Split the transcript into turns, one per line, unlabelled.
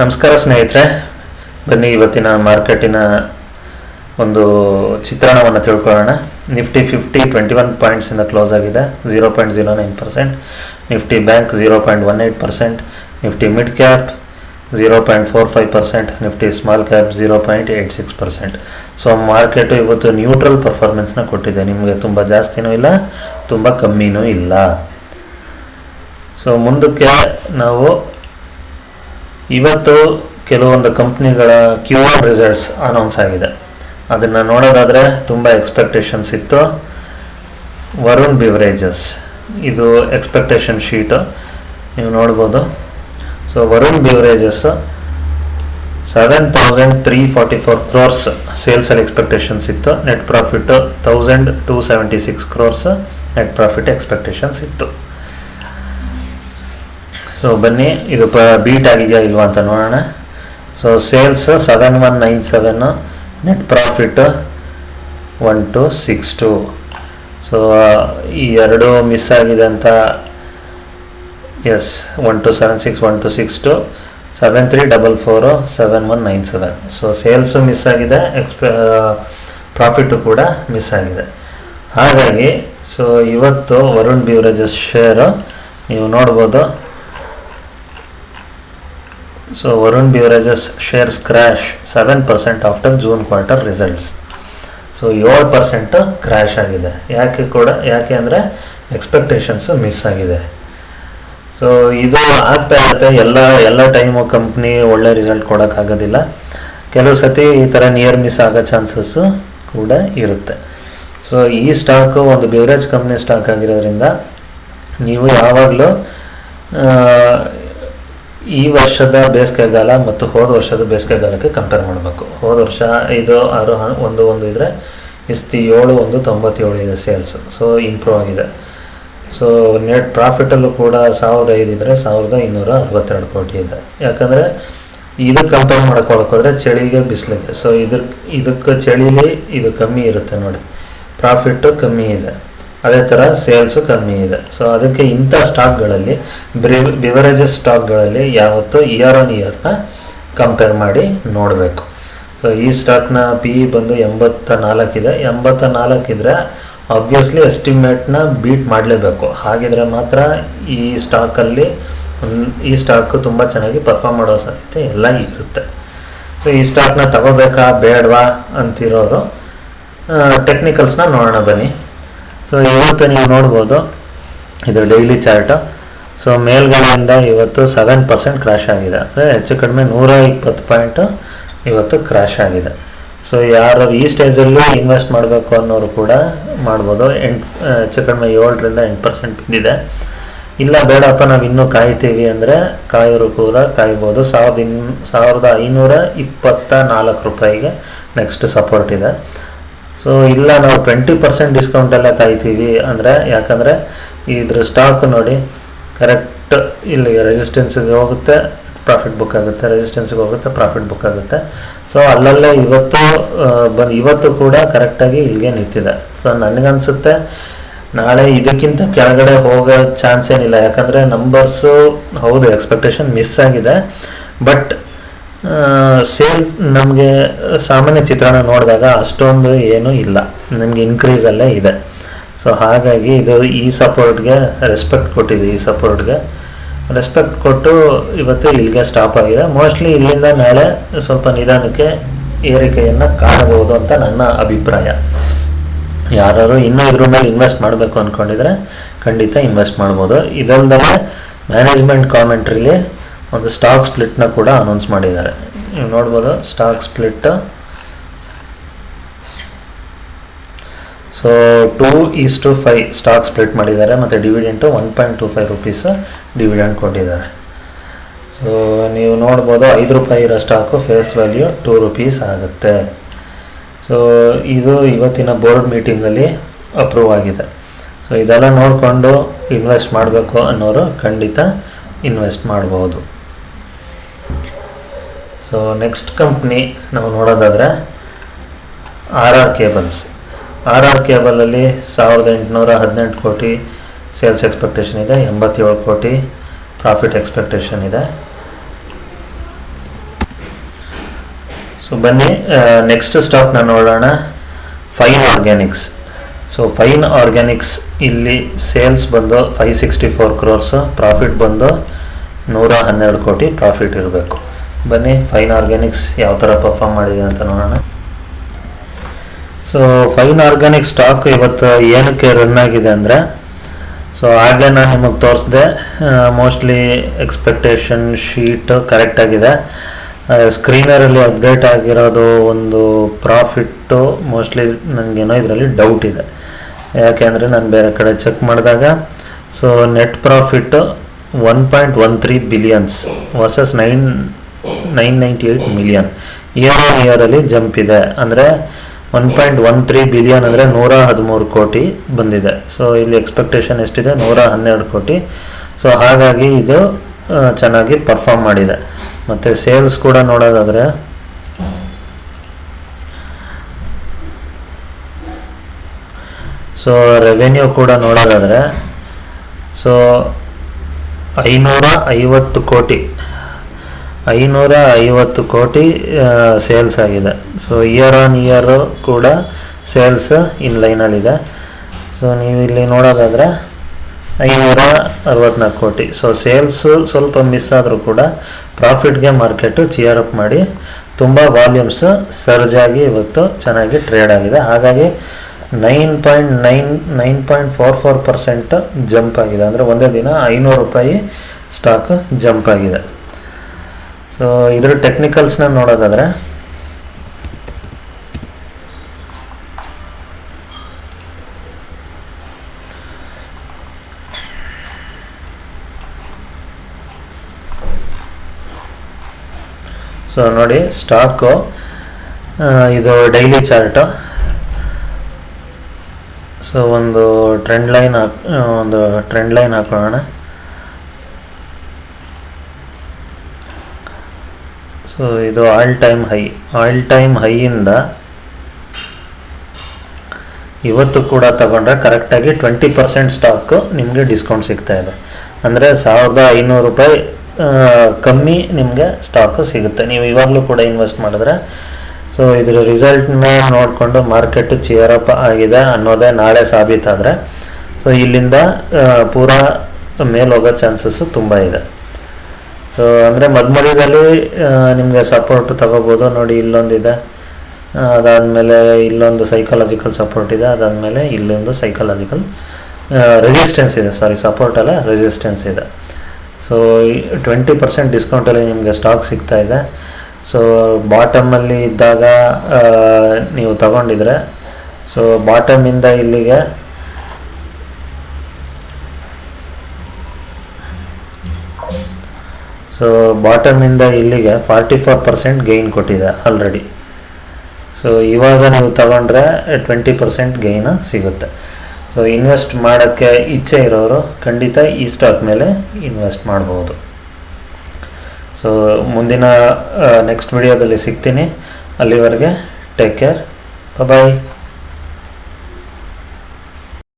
ನಮಸ್ಕಾರ ಸ್ನೇಹಿತರೆ, ಬನ್ನಿ ಇವತ್ತಿನ ಮಾರ್ಕೆಟಿನ ಒಂದು ಚಿತ್ರಣವನ್ನು ತಿಳ್ಕೊಳ್ಳೋಣ. ನಿಫ್ಟಿ ಫಿಫ್ಟಿ ಟ್ವೆಂಟಿ ಒನ್ ಪಾಯಿಂಟ್ಸಿಂದ ಕ್ಲೋಸ್ ಆಗಿದೆ zero point zero nine percent Nifty bank zero point one eight percent Nifty mid cap zero point four five percent Nifty small cap zero point eight six percent so market ಇವತ್ತು neutral ಪರ್ಫಾರ್ಮೆನ್ಸ್ನ ಕೊಟ್ಟಿದೆ. ನಿಮಗೆ ತುಂಬ ಜಾಸ್ತಿನೂ ಇಲ್ಲ, ತುಂಬ ಕಮ್ಮಿನೂ ಇಲ್ಲ. So ಮುಂದಕ್ಕೆ ನಾವು ಇವತ್ತು ಕೆಲವೊಂದು ಕಂಪ್ನಿಗಳ ಕ್ಯೂ ಆರ್ ರಿಸಲ್ಟ್ಸ್ ಅನೌನ್ಸ್ ಆಗಿದೆ. ಅದನ್ನು ನೋಡೋದಾದರೆ ತುಂಬ ಎಕ್ಸ್ಪೆಕ್ಟೇಷನ್ಸ್ ಇತ್ತು. ವರುಣ್ ಬಿವರೇಜಸ್ ಇದು ಎಕ್ಸ್ಪೆಕ್ಟೇಷನ್ ಶೀಟು ನೀವು ನೋಡ್ಬೋದು. So Varun beverages seven thousand three forty four crores ಸೇಲ್ಸಲ್ಲಿ expectations ಇತ್ತು. Net profit thousand two seventy six crores net profit expectations ಇತ್ತು. ಸೊ ಬನ್ನಿ, ಇದು ಪ ಬೀಟ್ ಆಗಿದೆಯಾ ಇಲ್ವಾ ಅಂತ ನೋಡೋಣ. So sales seven one nine seven net profit one two six two so ಈ ಎರಡು ಮಿಸ್ ಆಗಿದೆ ಅಂತ as one two seven six one two six two seven three double four seven one nine seven so sales miss ಆಗಿದೆ ಎಕ್ಸ್ಪ profit ಕೂಡ miss ಆಗಿದೆ. ಹಾಗಾಗಿ so ಇವತ್ತು ವರುಣ್ ಬಿವರೇಜಸ್ ಶೇರು ನೀವು ನೋಡ್ಬೋದು. So Varun Beverages crash seven percent after June quarter results so ಏಳು percent crash ಆಗಿದೆ. ಯಾಕೆ ಕೂಡ, ಯಾಕೆ ಅಂದರೆ ಎಕ್ಸ್ಪೆಕ್ಟೇಷನ್ಸು ಮಿಸ್ ಆಗಿದೆ. ಸೊ ಇದು ಆಗ್ತಾ ಇರುತ್ತೆ. ಎಲ್ಲ ಎಲ್ಲ ಟೈಮು ಕಂಪ್ನಿ ಒಳ್ಳೆ ರಿಸಲ್ಟ್ ಕೊಡೋಕ್ಕಾಗೋದಿಲ್ಲ ಕೆಲವು ಸತಿ ಈ ಥರ ನಿಯರ್ ಮಿಸ್ ಆಗೋ ಚಾನ್ಸಸ್ಸು ಕೂಡ ಇರುತ್ತೆ. ಸೊ ಈ ಸ್ಟಾಕು ಒಂದು ಬೇವರೇಜ್ ಕಂಪ್ನಿ ಸ್ಟಾಕ್ ಆಗಿರೋದ್ರಿಂದ, ನೀವು ಯಾವಾಗಲೂ ಈ ವರ್ಷದ ಬೇಸಿಗೆಗಾಲ ಮತ್ತು ಹೋದ ವರ್ಷದ ಬೇಸಿಗೆಗಾಲಕ್ಕೆ ಕಂಪೇರ್ ಮಾಡಬೇಕು. ಹೋದ ವರ್ಷ ಐದು, ಆರು ಒಂದು ಒಂದು ಇದ್ದರೆ ಇಸ್ತಿ ಏಳು, ಒಂದು, ತೊಂಬತ್ತೇಳು ಇದೆ ಸೇಲ್ಸ್ ಸೊ ಇಂಪ್ರೂವ್ ಆಗಿದೆ. ಸೊ ನೆಟ್ ಪ್ರಾಫಿಟಲ್ಲೂ ಕೂಡ ಸಾವಿರದ ಐದು ಇದ್ದರೆ ಸಾವಿರದ ಇನ್ನೂರ ಅರವತ್ತೆರಡು ಕೋಟಿ ಇದೆ. ಯಾಕಂದರೆ ಇದು ಕಂಪೇರ್ ಮಾಡ್ಕೊಳಕ್ಕೋದ್ರೆ ಚಳಿಗೆ ಬಿಸಿಲಿಗೆ. ಸೊ ಇದಕ್ಕೆ ಇದಕ್ಕೆ ಚಳಿಲಿ ಇದು ಕಮ್ಮಿ ಇರುತ್ತೆ ನೋಡಿ. ಪ್ರಾಫಿಟ್ಟು ಕಮ್ಮಿ ಇದೆ. ಅದೇ ಥರ ಸೇಲ್ಸು ಕಮ್ಮಿ ಇದೆ. ಸೊ ಅದಕ್ಕೆ ಇಂಥ ಸ್ಟಾಕ್ಗಳಲ್ಲಿ ಬಿವರೇಜಸ್ ಸ್ಟಾಕ್ಗಳಲ್ಲಿ ಯಾವತ್ತೂ ಇಯರ್ ಆನ್ ಇಯರ್ನ ಕಂಪೇರ್ ಮಾಡಿ ನೋಡಬೇಕು. ಸೊ ಈ ಸ್ಟಾಕ್ನ ಪಿ ಇ ಬಂದು ಎಂಬತ್ತ ನಾಲ್ಕಿದೆ ಎಂಬತ್ತ ನಾಲ್ಕಿದ್ರೆ ಆಬ್ವಿಯಸ್ಲಿ ಎಸ್ಟಿಮೇಟ್ನ ಬೀಟ್ ಮಾಡಲೇಬೇಕು. ಹಾಗಿದ್ರೆ ಮಾತ್ರ ಈ ಸ್ಟಾಕಲ್ಲಿ ಈ ಸ್ಟಾಕು ತುಂಬ ಚೆನ್ನಾಗಿ ಪರ್ಫಾರ್ಮ್ ಮಾಡೋ ಸಾಧ್ಯತೆ ಎಲ್ಲ ಇರುತ್ತೆ. ಸೊ ಈ ಸ್ಟಾಕ್ನ ತಗೋಬೇಕಾ ಬೇಡವಾ ಅಂತಿರೋರು ಟೆಕ್ನಿಕಲ್ಸ್ನ ನೋಡೋಣ ಬನ್ನಿ. ಸೊ ಇವತ್ತು ನೀವು ನೋಡ್ಬೋದು ಇದು ಡೈಲಿ ಚಾರ್ಟು ಸೊ ಮೇಲ್ಗಡೆಯಿಂದ ಇವತ್ತು ಸೆವೆನ್ ಪರ್ಸೆಂಟ್ ಕ್ರಾಶ್ ಆಗಿದೆ. ಅಂದರೆ ಹೆಚ್ಚು ಕಡಿಮೆ ನೂರ ಇಪ್ಪತ್ತು ಪಾಯಿಂಟು ಇವತ್ತು ಕ್ರ್ಯಾಶ್ ಆಗಿದೆ. ಸೊ ಯಾರು ಈ ಸ್ಟೇಜಲ್ಲೂ ಇನ್ವೆಸ್ಟ್ ಮಾಡಬೇಕು ಅನ್ನೋರು ಕೂಡ ಮಾಡ್ಬೋದು. ಎಂಟು, ಹೆಚ್ಚು ಕಡಿಮೆ ಏಳರಿಂದ ಎಂಟು ಪರ್ಸೆಂಟ್ ಬಿದ್ದಿದೆ. ಇಲ್ಲ, ಬೇಡಪ್ಪ, ನಾವು ಇನ್ನೂ ಕಾಯ್ತೀವಿ ಅಂದರೆ ಕಾಯೋರು ಕೂಡ ಕಾಯ್ಬೋದು. ಸಾವಿರದ ಇನ್, ಸಾವಿರದ ಐನೂರ ಇಪ್ಪತ್ತ ನಾಲ್ಕು ರೂಪಾಯಿಗೆ ನೆಕ್ಸ್ಟ್ ಸಪೋರ್ಟ್ ಇದೆ. ಸೊ ಇಲ್ಲ, ನಾವು ಟ್ವೆಂಟಿ ಪರ್ಸೆಂಟ್ ಡಿಸ್ಕೌಂಟೆಲ್ಲ ಕಾಯ್ತೀವಿ. ಅಂದರೆ, ಯಾಕಂದರೆ, ಇದ್ರ ಸ್ಟಾಕ್ ನೋಡಿ ಕರೆಕ್ಟ್ ಇಲ್ಲಿ ರೆಸಿಸ್ಟೆನ್ಸಿಗೆ ಹೋಗುತ್ತೆ ಪ್ರಾಫಿಟ್ ಬುಕ್ ಆಗುತ್ತೆ ರೆಸಿಸ್ಟೆನ್ಸಿಗೆ ಹೋಗುತ್ತೆ ಪ್ರಾಫಿಟ್ ಬುಕ್ ಆಗುತ್ತೆ. ಸೊ ಅಲ್ಲಲ್ಲೇ ಇವತ್ತು ಬಂದು ಇವತ್ತು ಕೂಡ ಕರೆಕ್ಟಾಗಿ ಇಲ್ಲಿಗೆ ನಿಂತಿದೆ. ಸೊ ನನಗನ್ಸುತ್ತೆ, ನಾಳೆ ಇದಕ್ಕಿಂತ ಕೆಳಗಡೆ ಹೋಗೋ ಚಾನ್ಸ್ ಏನಿಲ್ಲ. ಯಾಕಂದರೆ ನಂಬರ್ಸು ಹೌದು ಎಕ್ಸ್ಪೆಕ್ಟೇಷನ್ ಮಿಸ್ ಆಗಿದೆ. ಬಟ್ ಸೇಲ್ಸ್ ನಮಗೆ ಸಾಮಾನ್ಯ ಚಿತ್ರಣ ನೋಡಿದಾಗ ಅಷ್ಟೊಂದು ಏನೂ ಇಲ್ಲ. ನಮಗೆ ಇನ್ಕ್ರೀಸಲ್ಲೇ ಇದೆ. ಸೊ ಹಾಗಾಗಿ ಇದು ಈ ಸಪೋರ್ಟ್ಗೆ ರೆಸ್ಪೆಕ್ಟ್ ಕೊಟ್ಟಿದೆ, ಈ ಸಪೋರ್ಟ್ಗೆ ರೆಸ್ಪೆಕ್ಟ್ ಕೊಟ್ಟು ಇವತ್ತು ಇಲ್ಲಿಗೆ ಸ್ಟಾಪ್ ಆಗಿದೆ. ಮೋಸ್ಟ್ಲಿ ಇಲ್ಲಿಂದ ನಾಳೆ ಸ್ವಲ್ಪ ನಿಧಾನಕ್ಕೆ ಏರಿಕೆಯನ್ನು ಕಾಣಬಹುದು ಅಂತ ನನ್ನ ಅಭಿಪ್ರಾಯ. ಯಾರು ಇನ್ನೂ ಇದ್ರ ಮೇಲೆ ಇನ್ವೆಸ್ಟ್ ಮಾಡಬೇಕು ಅಂದ್ಕೊಂಡಿದ್ರೆ ಖಂಡಿತ ಇನ್ವೆಸ್ಟ್ ಮಾಡ್ಬೋದು. ಇದಲ್ಲದೆ ಮ್ಯಾನೇಜ್ಮೆಂಟ್ ಕಾಮೆಂಟ್ರಿಲಿ ಒಂದು ಸ್ಟಾಕ್ ಸ್ಪ್ಲಿಟ್ನ ಕೂಡ ಅನೌನ್ಸ್ ಮಾಡಿದ್ದಾರೆ. ನೀವು ನೋಡ್ಬೋದು stock split so two is to five stock split ಮಾಡಿದ್ದಾರೆ, ಮತ್ತು dividend one point two five rupees dividend ಕೊಟ್ಟಿದ್ದಾರೆ. ಸೊ ನೀವು ನೋಡ್ಬೋದು, ಐದು ರೂಪಾಯಿ ಇರೋ stock face value two rupees ಆಗುತ್ತೆ. ಸೊ ಇದು ಇವತ್ತಿನ ಬೋರ್ಡ್ ಮೀಟಿಂಗಲ್ಲಿ ಅಪ್ರೂವ್ ಆಗಿದೆ. ಸೊ ಇದೆಲ್ಲ ನೋಡಿಕೊಂಡು ಇನ್ವೆಸ್ಟ್ ಮಾಡಬೇಕು ಅನ್ನೋರು ಖಂಡಿತ ಇನ್ವೆಸ್ಟ್ ಮಾಡ್ಬೋದು. ಸೊ ನೆಕ್ಸ್ಟ್ ಕಂಪ್ನಿ ನಾವು ನೋಡೋದಾದರೆ R R Cables R R ಕೇಬಲಲ್ಲಿ ಸಾವಿರದ ಎಂಟುನೂರ ಹದಿನೆಂಟು ಕೋಟಿ ಸೇಲ್ಸ್ ಎಕ್ಸ್ಪೆಕ್ಟೇಷನ್ ಇದೆ, ಎಂಬತ್ತೇಳು ಕೋಟಿ ಪ್ರಾಫಿಟ್ ಎಕ್ಸ್ಪೆಕ್ಟೇಷನ್ ಇದೆ. ಸೊ ಬನ್ನಿ ನೆಕ್ಸ್ಟ್ ಸ್ಟಾಕ್ನ ನೋಡೋಣ. Fine Organics so Fine Organics ಇಲ್ಲಿ ಸೇಲ್ಸ್ ಬಂದು five sixty four crores profit ಬಂದು ನೂರ ಹನ್ನೆರಡು ಕೋಟಿ ಪ್ರಾಫಿಟ್ ಇರಬೇಕು. ಬನ್ನಿ ಫೈನ್ ಆರ್ಗ್ಯಾನಿಕ್ಸ್ ಯಾವ ಥರ ಪರ್ಫಾರ್ಮ್ ಮಾಡಿದೆ ಅಂತ ನೋಡೋಣ. ಸೊ ಫೈನ್ ಆರ್ಗ್ಯಾನಿಕ್ ಸ್ಟಾಕ್ ಇವತ್ತು ಏನಕ್ಕೆ ರನ್ ಆಗಿದೆ ಅಂದರೆ ಸೊ ಆಗಲೇ ನಾನು ನಿಮಗೆ ತೋರಿಸಿದೆ ಮೋಸ್ಟ್ಲಿ ಎಕ್ಸ್ಪೆಕ್ಟೇಷನ್ ಶೀಟ್ ಕರೆಕ್ಟಾಗಿದೆ ಸ್ಕ್ರೀನರಲ್ಲಿ ಅಪ್ಡೇಟ್ ಆಗಿರೋದು ಒಂದು ಪ್ರಾಫಿಟ್ಟು ಮೋಸ್ಟ್ಲಿ ನನಗೇನೋ ಇದರಲ್ಲಿ ಡೌಟ್ ಇದೆ. ಯಾಕೆ ಅಂದರೆ ನಾನು ಬೇರೆ ಕಡೆ ಚೆಕ್ ಮಾಡಿದಾಗ so net profit one point one three billions versus nine nine ninety eight million. Year on ಇಯರಲ್ಲಿ jump ಇದೆ. ಅಂದರೆ one point one three billion ಅಂದರೆ ನೂರ ಹದಿಮೂರು ಕೋಟಿ ಬಂದಿದೆ. ಸೊ ಇಲ್ಲಿ ಎಕ್ಸ್ಪೆಕ್ಟೇಷನ್ ಎಷ್ಟಿದೆ? ನೂರ ಹನ್ನೆರಡು ಕೋಟಿ. ಸೊ ಹಾಗಾಗಿ ಇದು ಚೆನ್ನಾಗಿ ಪರ್ಫಾರ್ಮ್ ಮಾಡಿದೆ. ಮತ್ತು ಸೇಲ್ಸ್ ಕೂಡ ನೋಡೋದಾದರೆ ಸೊ ರೆವೆನ್ಯೂ ಕೂಡ ನೋಡೋದಾದರೆ ಸೊ ಐನೂರ ಐವತ್ತು ಕೋಟಿ. ಐನೂರ ಐವತ್ತು ಕೋಟಿ ಸೇಲ್ಸ್ ಆಗಿದೆ. ಸೊ ಇಯರ್ ಆನ್ ಇಯರು ಕೂಡ ಸೇಲ್ಸ್ ಇನ್ ಲೈನಲ್ಲಿದೆ ಸೊ ನೀವು ಇಲ್ಲಿ ನೋಡೋದಾದರೆ ಐನೂರ ಅರವತ್ನಾಲ್ಕು ಕೋಟಿ. ಸೊ ಸೇಲ್ಸು ಸ್ವಲ್ಪ ಮಿಸ್ ಆದರೂ ಕೂಡ ಪ್ರಾಫಿಟ್ಗೆ ಮಾರ್ಕೆಟು ಚಿಯರ್ ಅಪ್ ಮಾಡಿ ತುಂಬ ವಾಲ್ಯೂಮ್ಸ್ ಸರ್ಜ್ ಆಗಿ ಇವತ್ತು ಚೆನ್ನಾಗಿ ಟ್ರೇಡ್ ಆಗಿದೆ. ಹಾಗಾಗಿ nine point nine nine point four four percent jump ಆಗಿದೆ. ಅಂದರೆ ಒಂದೇ ದಿನ ಐನೂರು ರೂಪಾಯಿ ಸ್ಟಾಕ್ ಜಂಪ್ ಆಗಿದೆ. ಸೊ ಇದ್ರ ಟೆಕ್ನಿಕಲ್ಸ್ನ ನೋಡೋದಾದರೆ. ಸೊ ನೋಡಿ ಸ್ಟಾಕು ಇದು ಡೈಲಿ ಚಾರ್ಟು ಸೊ ಒಂದು ಟ್ರೆಂಡ್ ಲೈನ್ ಹಾಕ್ ಒಂದು ಟ್ರೆಂಡ್ ಲೈನ್ ಹಾಕೋಣ. ಸೊ ಇದು all time high all time ಹೈಯಿಂದ ಇವತ್ತು ಕೂಡ ತಗೊಂಡ್ರೆ ಕರೆಕ್ಟಾಗಿ ಟ್ವೆಂಟಿ ಪರ್ಸೆಂಟ್ ಸ್ಟಾಕು ನಿಮಗೆ ಡಿಸ್ಕೌಂಟ್ ಸಿಗ್ತಾ ಇದೆ. ಅಂದರೆ ಸಾವಿರದ ಐನೂರು ರೂಪಾಯಿ ಕಮ್ಮಿ ನಿಮಗೆ ಸ್ಟಾಕು ಸಿಗುತ್ತೆ. ನೀವು ಇವಾಗಲೂ ಕೂಡ ಇನ್ವೆಸ್ಟ್ ಮಾಡಿದ್ರೆ. ಸೊ ಇದರ ರಿಸಲ್ಟ್ನ ನೋಡಿಕೊಂಡು ಮಾರ್ಕೆಟ್ ಚಿಯರಪ್ ಆಗಿದೆ ಅನ್ನೋದೇ ನಾಳೆ ಸಾಬೀತಾದರೆ. ಸೊ ಇಲ್ಲಿಂದ ಪೂರಾ ಮೇಲೆ ಹೋಗೋ ಚಾನ್ಸಸ್ಸು ತುಂಬ ಇದೆ. ಸೊ ಅಂದರೆ ಮಧ್ಯಮಧ್ಯದಲ್ಲಿ ನಿಮಗೆ ಸಪೋರ್ಟ್ ತಗೋಬೋದು. ನೋಡಿ, ಇಲ್ಲೊಂದಿದೆ. ಅದಾದಮೇಲೆ ಇಲ್ಲೊಂದು ಸೈಕಾಲಜಿಕಲ್ ಸಪೋರ್ಟ್ ಇದೆ. ಅದಾದಮೇಲೆ ಇಲ್ಲೊಂದು ಸೈಕಾಲಜಿಕಲ್ ರೆಸಿಸ್ಟೆನ್ಸ್ ಇದೆ. ಸಾರಿ ಸಪೋರ್ಟ್ ಅಲ್ಲ ರೆಸಿಸ್ಟೆನ್ಸ್ ಇದೆ. ಸೊ ಟ್ವೆಂಟಿ ಪರ್ಸೆಂಟ್ ಡಿಸ್ಕೌಂಟಲ್ಲಿ ನಿಮಗೆ ಸ್ಟಾಕ್ ಸಿಗ್ತಾ ಇದೆ. ಸೊ ಬಾಟಮಲ್ಲಿ ಇದ್ದಾಗ ನೀವು ತಗೊಂಡಿದ್ರೆ ಸೊ ಬಾಟಮಿಂದ ಇಲ್ಲಿಗೆ ಸೊ ಬಾಟಮಿಂದ ಇಲ್ಲಿಗೆ ಫಾರ್ಟಿ ಫೋರ್ ಪರ್ಸೆಂಟ್ ಗೈನ್ ಕೊಟ್ಟಿದೆ ಆಲ್ರೆಡಿ ಸೊ ಇವಾಗ ನೀವು ತಗೊಂಡ್ರೆ ಟ್ವೆಂಟಿ ಪರ್ಸೆಂಟ್ ಗೈನ್ ಸಿಗುತ್ತೆ. ಸೊ ಇನ್ವೆಸ್ಟ್ ಮಾಡೋಕ್ಕೆ ಇಚ್ಛೆ ಇರೋರು ಖಂಡಿತ ಈ ಸ್ಟಾಕ್ ಮೇಲೆ ಇನ್ವೆಸ್ಟ್ ಮಾಡ್ಬೋದು. ಸೊ ಮುಂದಿನ ನೆಕ್ಸ್ಟ್ ವಿಡಿಯೋದಲ್ಲಿ ಸಿಗ್ತೀನಿ. ಅಲ್ಲಿವರೆಗೆ ಟೇಕ್ ಕೇರ್ ಬಾಯ್